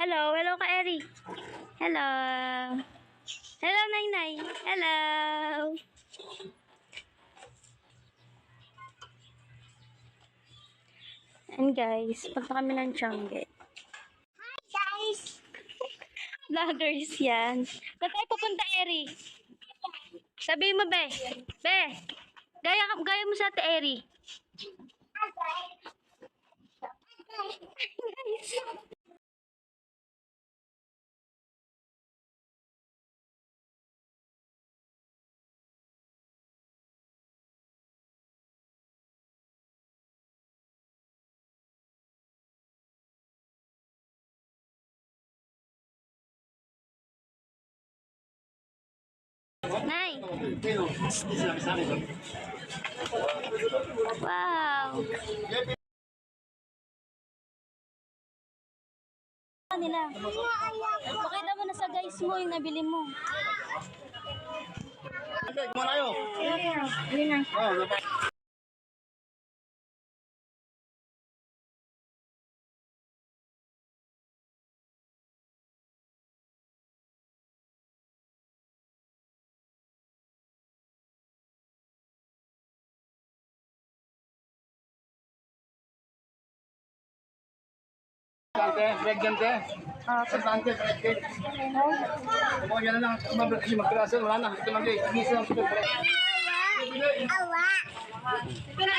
Hello, hello ka, Eri. Hello. Hello, Nainay. Hello. And guys, punta kami ng Changge. Hi guys! Vloggers yan. Saan tayo pupunta, Eri? Sabi mo, be. Be. Gaya, gaya mo sa ate Eri. Nay. Wow. nila. Pakita mo na sa guys mo yung nabili mo. Kumana tayo. Yun na. Oh, Tante, break yan, te. Sa tante, break yan. Kung yan na lang, kasi magkrasa, wala na. Ito lang, te. Igisa lang ito, break. Awa! Awa!